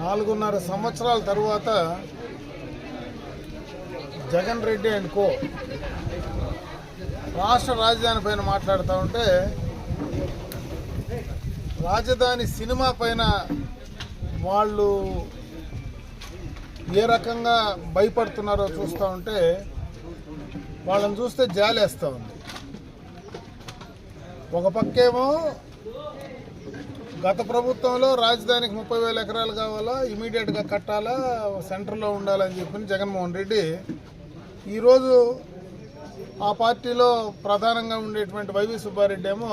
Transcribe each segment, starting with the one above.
నాలుగున్నర సంవత్సరాల తరువాత జగన్ రెడ్డి అండ్ కో రాష్ట్ర రాజధాని పైన మాట్లాడుతూ ఉంటే రాజధాని సినిమా పైన వాళ్ళు ఏ రకంగా భయపడుతున్నారో చూస్తూ ఉంటే వాళ్ళని చూస్తే జాలేస్తూ ఉంది. ఒక పక్కేమో గత ప్రభుత్వంలో రాజధానికి ముప్పై వేల ఎకరాలు కావాలా ఇమీడియట్గా కట్టాలా సెంటర్లో ఉండాలని చెప్పి జగన్మోహన్ రెడ్డి ఈరోజు ఆ పార్టీలో ప్రధానంగా ఉండేటువంటి వైవి సుబ్బారెడ్డి ఏమో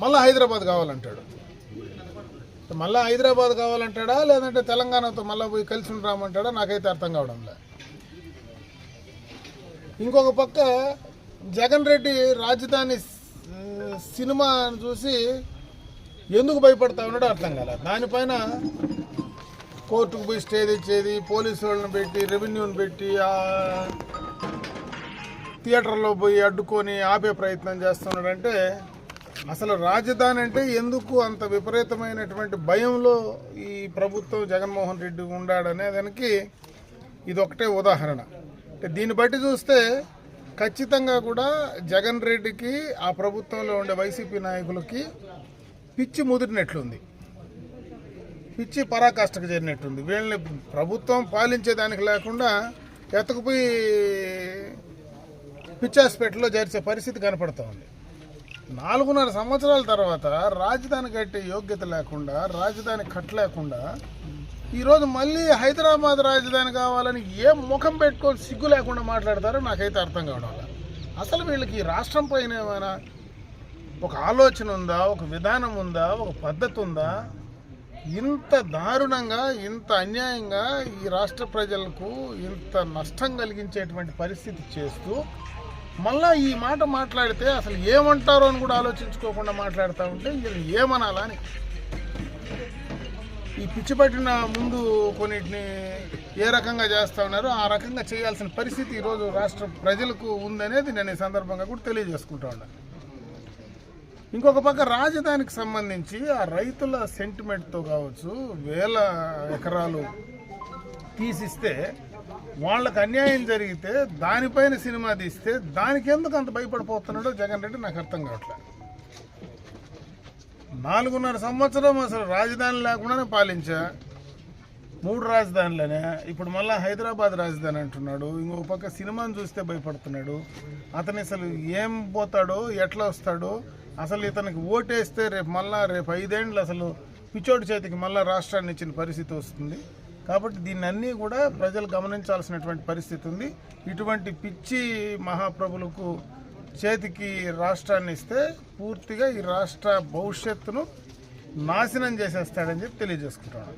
మళ్ళీ హైదరాబాద్ కావాలంటాడు. మళ్ళీ హైదరాబాద్ కావాలంటాడా లేదంటే తెలంగాణతో మళ్ళీ పోయి కలిసి రామంటాడా నాకైతే అర్థం కావడం లే. ఇంకొక పక్క జగన్ రెడ్డి రాజధాని సినిమాను చూసి ఎందుకు భయపడతా ఉన్నాడో అర్థం కాల. దానిపైన కోర్టుకు పోయి స్టే తెచ్చేది పోలీసు వాళ్ళని పెట్టి రెవెన్యూని పెట్టి థియేటర్లో పోయి అడ్డుకొని ఆపే ప్రయత్నం చేస్తున్నాడంటే అసలు రాజధాని అంటే ఎందుకు అంత విపరీతమైనటువంటి భయంలో ఈ ప్రభుత్వం జగన్మోహన్ రెడ్డి ఉండాడనే దానికి ఇది ఒకటే ఉదాహరణ దీన్ని బట్టి చూస్తే ఖచ్చితంగా కూడా జగన్ రెడ్డికి ఆ ప్రభుత్వంలో ఉండే వైసీపీ నాయకులకి పిచ్చి ముదిరినట్లుంది. పిచ్చి పరాకాష్ఠకు చేరినట్టుంది. వీళ్ళని ప్రభుత్వం పాలించేదానికి లేకుండా ఎతకపోయి పిచ్చి హాస్పిటల్లో చేర్చే పరిస్థితి కనపడుతూ ఉంది నాలుగున్నర సంవత్సరాల తర్వాత రాజధాని కట్టే యోగ్యత లేకుండా రాజధాని కట్టలేకుండా ఈరోజు మళ్ళీ హైదరాబాద్ రాజధాని కావాలని ఏ ముఖం పెట్టుకొని సిగ్గు లేకుండా మాట్లాడతారో నాకైతే అర్థం కావడం అసలు వీళ్ళకి ఈ రాష్ట్రం పైన ఏమైనా ఒక ఆలోచన ఉందా? ఒక విధానం ఉందా? ఒక పద్ధతి ఉందా? ఇంత దారుణంగా ఇంత అన్యాయంగా ఈ రాష్ట్ర ప్రజలకు ఇంత నష్టం కలిగించేటువంటి పరిస్థితి చేస్తూ మళ్ళా ఈ మాట మాట్లాడితే అసలు ఏమంటారో అని కూడా ఆలోచించుకోకుండా మాట్లాడుతూ ఉంటే వీళ్ళు ఏమనాలా అని. ఈ పిచ్చి పట్టిన ముందు కొన్నిటిని ఏ రకంగా చేస్తా ఉన్నారో ఆ రకంగా చేయాల్సిన పరిస్థితి ఈరోజు రాష్ట్ర ప్రజలకు ఉందనేది నేను ఈ సందర్భంగా కూడా తెలియజేసుకుంటా ఉన్నాను ఇంకొక పక్క రాజధానికి సంబంధించి ఆ రైతుల సెంటిమెంట్తో కావచ్చు వేల ఎకరాలు తీసిస్తే వాళ్ళకి అన్యాయం జరిగితే దానిపైన సినిమా తీస్తే దానికి ఎందుకు అంత భయపడిపోతున్నాడో జగన్ రెడ్డి నాకు అర్థం కావట్లేదు. నాలుగున్నర సంవత్సరం అసలు రాజధాని లేకుండానే పాలించా. మూడు రాజధానులనే. ఇప్పుడు మళ్ళీ హైదరాబాద్ రాజధాని అంటున్నాడు. ఇంకొక పక్క సినిమాను చూస్తే భయపడుతున్నాడు. అతను అసలు ఏం పోతాడో ఎట్లా వస్తాడో అసలు ఇతనికి ఓటేస్తే రేపు మళ్ళా రేపు ఐదేండ్లు అసలు పిచ్చోడి చేతికి మళ్ళా రాష్ట్రాన్ని ఇచ్చిన పరిస్థితి వస్తుంది. కాబట్టి దీన్ని అన్నీ కూడా ప్రజలు గమనించాల్సినటువంటి పరిస్థితి ఉంది. ఇటువంటి పిచ్చి మహాప్రభులకు చేతికి రాష్ట్రాన్ని ఇస్తే పూర్తిగా ఈ రాష్ట్ర భవిష్యత్తును నాశనం చేసేస్తాడని చెప్పి తెలియజేసుకుంటాను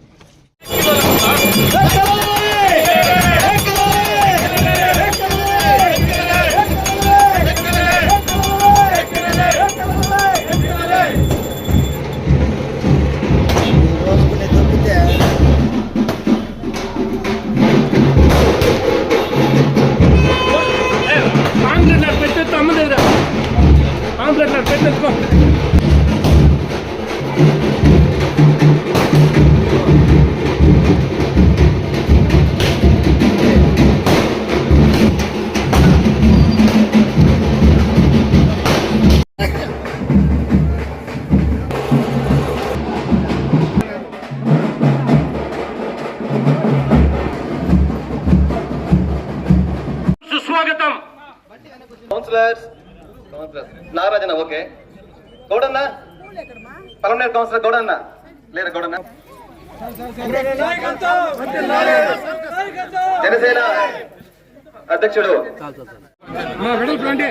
complètement. అధ్యక్షుడు మా వెడల్పు రండి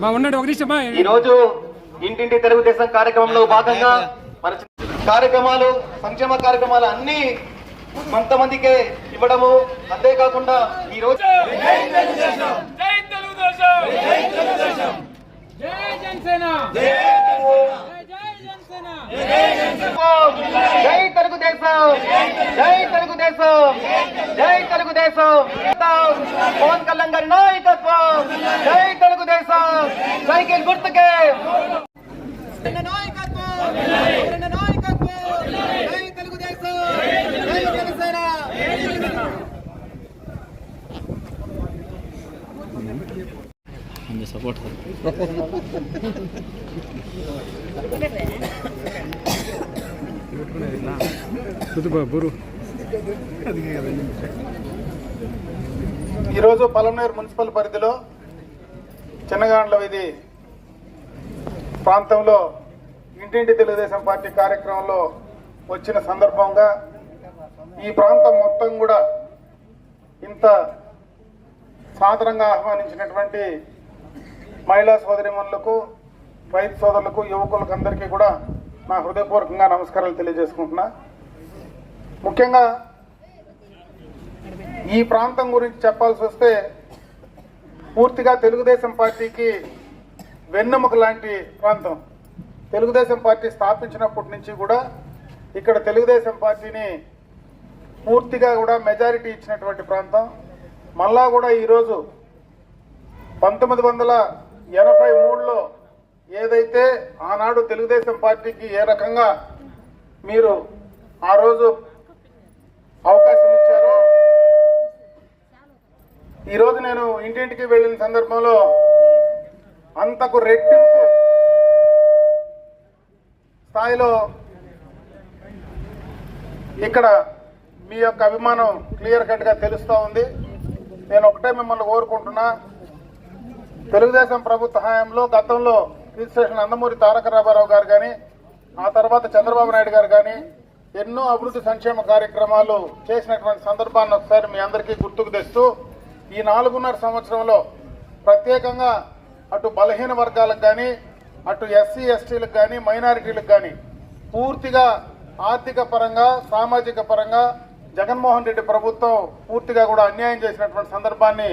మా ఉండండి ఒక నిమిషం మా ఈ రోజు ఇంటింటి తెలుగుదేశం కార్యక్రమంలో భాగంగా మన కార్యక్రమాలు సంక్షేమ కార్యక్రమాలు అన్ని కొంతమందికే ఇవ్వడము. అంతేకాకుండా ఈ రోజు జై తెలుగుదేశం! జై తెలుగుదేశం! జై జనసేన! జై తెలుగుదేశం. జై తెలుగుదేశం. జై తెలుగుదేశం. పవన్ కళ్యాణ్ గారి నాయకత్వం. జై తెలుగుదేశం. సైకిల్ గుర్తుకే. నాయకత్వం నాయకత్వం జై తెలుగుదేశం ఈరోజు పలమనేరు మున్సిపల్ పరిధిలో చిన్నగాండ్ల వీధి ప్రాంతంలో ఇంటింటి తెలుగుదేశం పార్టీ కార్యక్రమంలో వచ్చిన సందర్భంగా ఈ ప్రాంతం మొత్తం కూడా ఇంత సాదరంగా ఆహ్వానించినటువంటి మహిళా సోదరిమణులకు రైతు సోదరులకు యువకులకు అందరికీ కూడా నా హృదయపూర్వకంగా నమస్కారాలు తెలియజేసుకుంటున్నా. ముఖ్యంగా ఈ ప్రాంతం గురించి చెప్పాల్సి వస్తే పూర్తిగా తెలుగుదేశం పార్టీకి వెన్నెముక లాంటి ప్రాంతం. తెలుగుదేశం పార్టీ స్థాపించినప్పటి నుంచి కూడా ఇక్కడ తెలుగుదేశం పార్టీని పూర్తిగా కూడా మెజారిటీ ఇచ్చినటువంటి ప్రాంతం. మళ్ళా కూడా ఈరోజు పంతొమ్మిది వందల ఎనభై మూడులో ఏదైతే ఆనాడు తెలుగుదేశం పార్టీకి ఏ రకంగా మీరు ఆ రోజు అవకాశం ఇచ్చారో ఈరోజు నేను ఇంటింటికి వెళ్ళిన సందర్భంలో అంతకు రెట్టింపు స్థాయిలో ఇక్కడ మీ యొక్క అభిమానం క్లియర్ కట్గా తెలుస్తూ ఉంది. నేను ఒకటే మిమ్మల్ని కోరుకుంటున్నా. తెలుగుదేశం ప్రభుత్వ హయాంలో గతంలో రిజిస్ట్రేషన్ నందమూరి తారక రామారావు గారు కానీ ఆ తర్వాత చంద్రబాబు నాయుడు గారు కానీ ఎన్నో అభివృద్ధి సంక్షేమ కార్యక్రమాలు చేసినటువంటి సందర్భాన్ని ఒకసారి మీ అందరికీ గుర్తుకు తెస్తూ ఈ నాలుగున్నర సంవత్సరంలో ప్రత్యేకంగా అటు బలహీన వర్గాలకు కానీ అటు ఎస్సీ ఎస్టీలకు కానీ మైనారిటీలకు కానీ పూర్తిగా ఆర్థిక పరంగా సామాజిక పరంగా జగన్మోహన్ రెడ్డి ప్రభుత్వం పూర్తిగా కూడా అన్యాయం చేసినటువంటి సందర్భాన్ని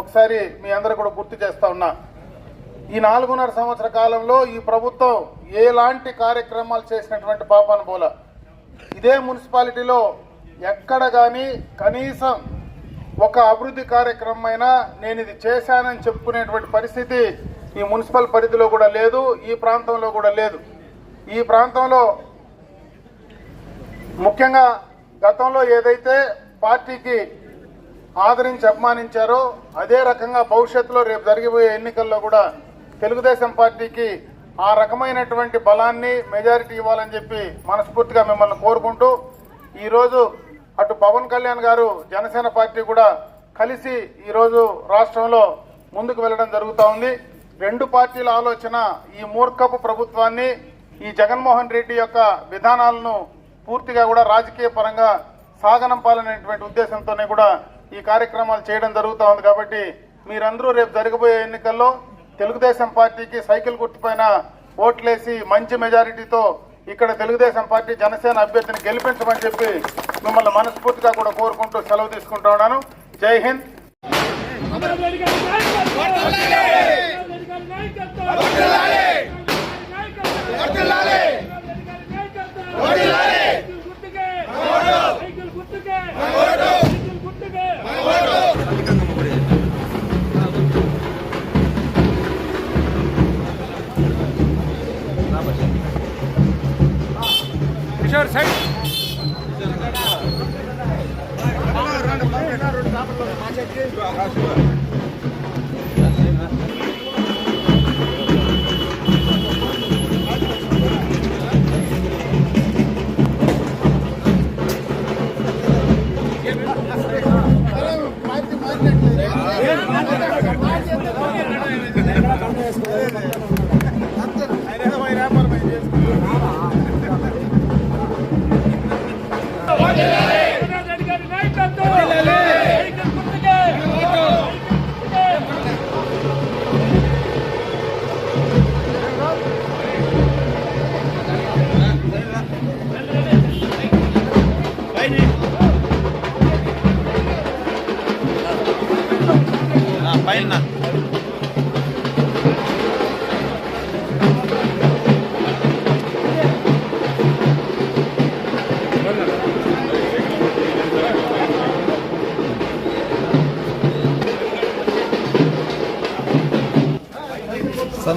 ఒకసారి మీ అందరూ కూడా గుర్తు చేస్తా ఉన్నా. ఈ నాలుగున్నర సంవత్సర కాలంలో ఈ ప్రభుత్వం ఎలాంటి కార్యక్రమాలు చేసినటువంటి పాపాను బోల. ఇదే మున్సిపాలిటీలో ఎక్కడ కానీ కనీసం ఒక అభివృద్ధి కార్యక్రమం అయినా నేను ఇది చేశానని చెప్పుకునేటువంటి పరిస్థితి ఈ మున్సిపల్ పరిధిలో కూడా లేదు ఈ ప్రాంతంలో కూడా లేదు. ఈ ప్రాంతంలో ముఖ్యంగా గతంలో ఏదైతే పార్టీకి ఆదరించి అభిమానించారో అదే రకంగా భవిష్యత్తులో రేపు జరిగిపోయే ఎన్నికల్లో కూడా తెలుగుదేశం పార్టీకి ఆ రకమైనటువంటి బలాన్ని మెజారిటీ ఇవ్వాలని చెప్పి మనస్ఫూర్తిగా మిమ్మల్ని కోరుకుంటూ ఈరోజు అటు పవన్ కళ్యాణ్ గారు జనసేన పార్టీ కూడా కలిసి ఈరోజు రాష్ట్రంలో ముందుకు వెళ్ళడం జరుగుతూ ఉంది. రెండు పార్టీల ఆలోచన ఈ మూర్ఖపు ప్రభుత్వాన్ని ఈ జగన్మోహన్ రెడ్డి యొక్క విధానాలను పూర్తిగా కూడా రాజకీయ పరంగా సాగనంపాలనేటువంటి ఉద్దేశంతోనే కూడా ఈ కార్యక్రమాలు చేయడం జరుగుతూ ఉంది కాబట్టి మీరందరూ రేపు జరగబోయే ఎన్నికల్లో తెలుగుదేశం పార్టీకి సైకిల్ గుర్తుపైన ఓట్లేసి మంచి మెజారిటీతో ఇక్కడ తెలుగుదేశం పార్టీ జనసేన అభ్యర్థిని గెలిపించమని చెప్పి మిమ్మల్ని మనస్ఫూర్తిగా కూడా కోరుకుంటూ సెలవు తీసుకుంటా ఉన్నాను. జై హింద్.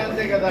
అంతే కదా.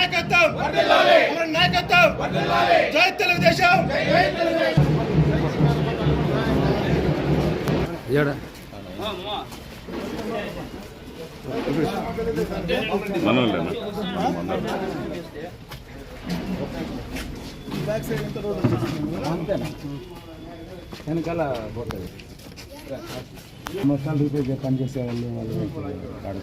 నాయకత్వం! అమర నాయకత్వం! జై తెలుగుదేశం! వెనకాల పోతుంది రిపేర్ పనిచేసే వాళ్ళు వాళ్ళు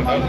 మళ్ళీ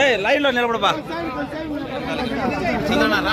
ఏ లైన్లో నిలబడబా చంద్రన్న రానా?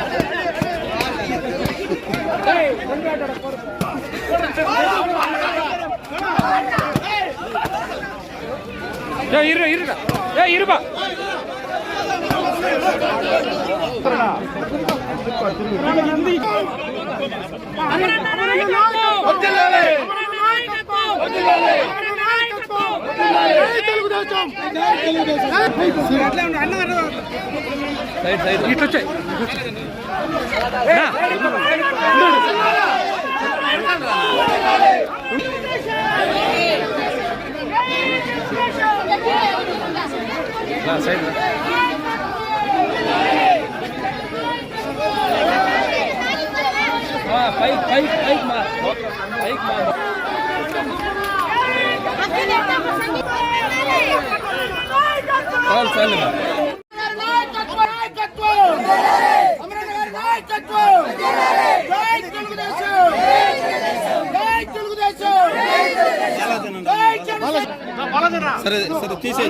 இரு இருடா ஏ இருப்பா. వచ్చాయి సైడ్ పైక్ పైక్ పైక్ మా పైక్ మా సరే సరే తీసే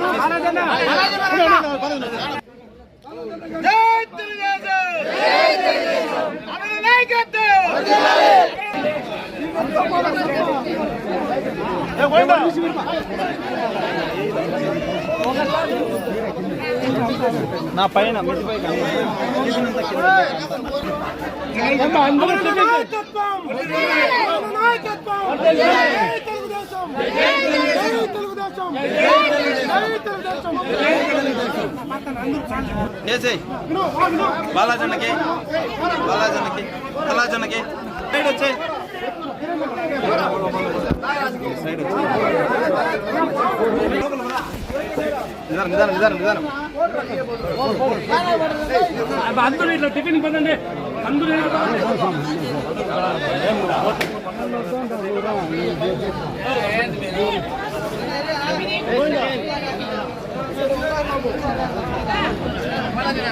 నా పైన మిద్ది పైన. బాలాజన్నకి బాలాజన్నకి బాలాజన్నకి. సైడ్ వచ్చేయ్. సైడ్ నిదానం నిదానం. నిదానం అందరూ ఇట్లా టిఫిన్ పదండి అందరూ మళ్ళీ